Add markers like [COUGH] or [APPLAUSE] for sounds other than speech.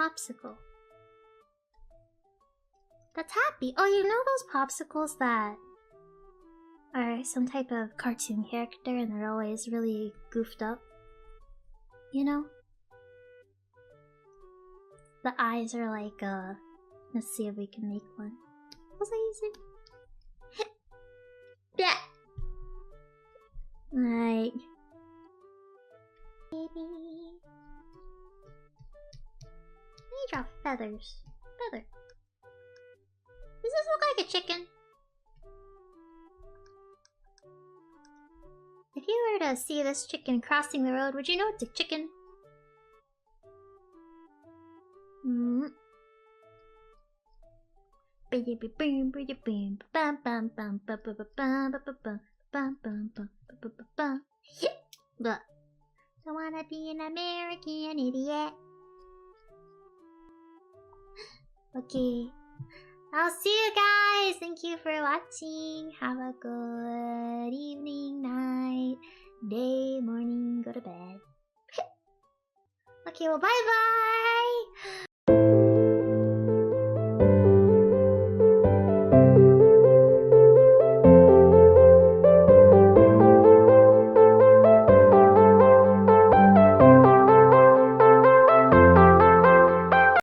popsicle. That's happy. Oh, you know those popsicles that are some type of cartoon character and they're always really goofed up? You know? The eyes are like, uh, let's see if we can make one. What was I using? [LAUGHS] yeah. Like, Draw feathers. Feather. Does this look like a chicken? If you were to see this chicken crossing the road, would you know it's a chicken? Hmm. Don't wanna be an American idiot. Okay. I'll see you guys. Thank you for watching. Have a good evening, night, day, morning, go to bed. [LAUGHS] okay, well, bye bye.